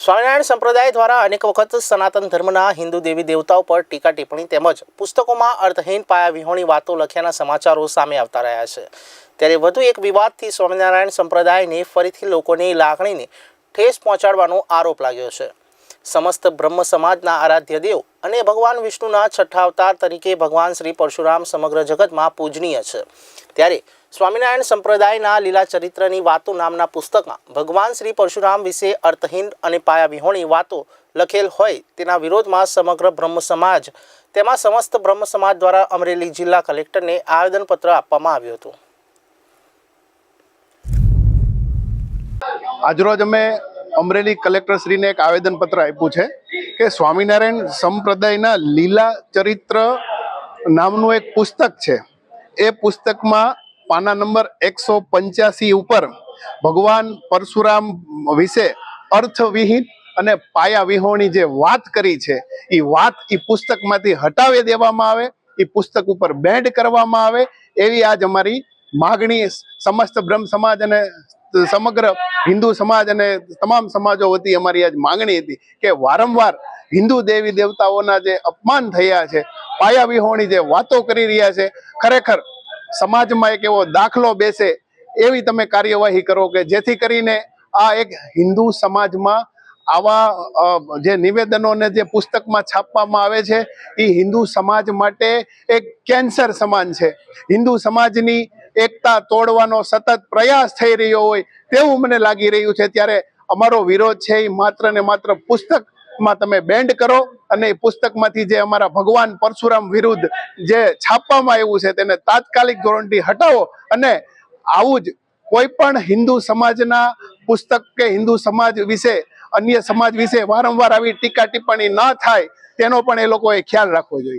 સ્વામિનારાયણ સંપ્રદાય દ્વારા અનેક વખત સનાતન ધર્મના હિન્દુ દેવી દેવતાઓ પર ટીકા ટિપ્પણી તેમજ પુસ્તકોમાં અર્થહીન પાયા વિહોણી વાતો લખ્યાના સમાચારો સામે આવતા રહ્યા છે. ત્યારે વધુ એક વિવાદથી સ્વામિનારાયણ સંપ્રદાયને ફરીથી લોકોની લાગણીને ઠેસ પહોંચાડવાનો આરોપ લાગ્યો છે. સમસ્ત બ્રહ્મ સમાજના આરાધ્ય દેવ અને ભગવાન વિષ્ણુના છઠ્ઠા અવતાર તરીકે ભગવાન શ્રી પરશુરામ સમગ્ર જગતમાં પૂજનીય છે. ત્યારે સ્વામિનારાયણ સંપ્રદાયના લીલા ચરિત્રની વાતો નામના પુસ્તકમાં ભગવાન શ્રી પરશુરામ વિશે અર્થહીન અને પાયા વિહોણી વાતો લખેલ હોય તેના વિરોધમાં સમગ્ર બ્રહ્મ સમાજ, તેમાં સમસ્ત બ્રહ્મ સમાજ દ્વારા અમરેલી જિલ્લા કલેક્ટરને આવેદનપત્ર આપવામાં આવ્યું હતું. આજરોજ અમે અમરેલી કલેક્ટર શ્રીને એક આવેદનપત્ર આપ્યું છે કે સ્વામિનારાયણ સંપ્રદાયના લીલા ચરિત્ર નામનું એક પુસ્તક છે. એ પુસ્તકમાં પાના નંબર એકસો પંચ્યાસી ઉપર ભગવાન પરશુરામ વિશે અર્થવિહીન અને પાયા વિહોણી જે વાત કરી છે એ વાત એ પુસ્તકમાંથી હટાવી દેવામાં આવે એ પુસ્તક ઉપર બેન્ડ કરવામાં આવે, એવી આજ અમારી માગણી સમસ્ત બ્રહ્મ સમાજ અને સમગ્ર હિન્દુ સમાજ અને તમામ સમાજો વતી અમારી આજ માંગણી હતી કે વારંવાર હિન્દુ દેવી દેવતાઓના જે અપમાન થયા છે પાયા વિહોણી જે વાતો કરી રહ્યા છે, ખરેખર સમાજમાં એક એવો દાખલો બેસે એવી તમે કાર્યવાહી કરો કે જેથી કરીને આ એક હિન્દુ સમાજમાં આવા જે નિવેદનોને જે પુસ્તકમાં છાપવામાં આવે છે એ હિન્દુ સમાજ માટે એક કેન્સર સમાન છે. હિન્દુ સમાજની એકતા તોડવાનો સતત પ્રયાસ થઈ રહ્યો હોય તેવું મને લાગી રહ્યું છે. ત્યારે અમારો વિરોધ છે એ માત્ર ને માત્ર પુસ્તકમાં તમે બેન્ડ કરો અને એ પુસ્તકમાંથી જે અમારા ભગવાન પરશુરામ વિરુદ્ધ જે છાપવામાં આવ્યું છે તેને તાત્કાલિક ધોરણથી હટાવો અને આવું જ કોઈ પણ હિન્દુ સમાજના પુસ્તક કે હિન્દુ સમાજ વિશે, અન્ય સમાજ વિશે વારંવાર આવી ટીકા ટિપ્પણી ન થાય તેનો પણ એ લોકોએ ખ્યાલ રાખવો જોઈએ.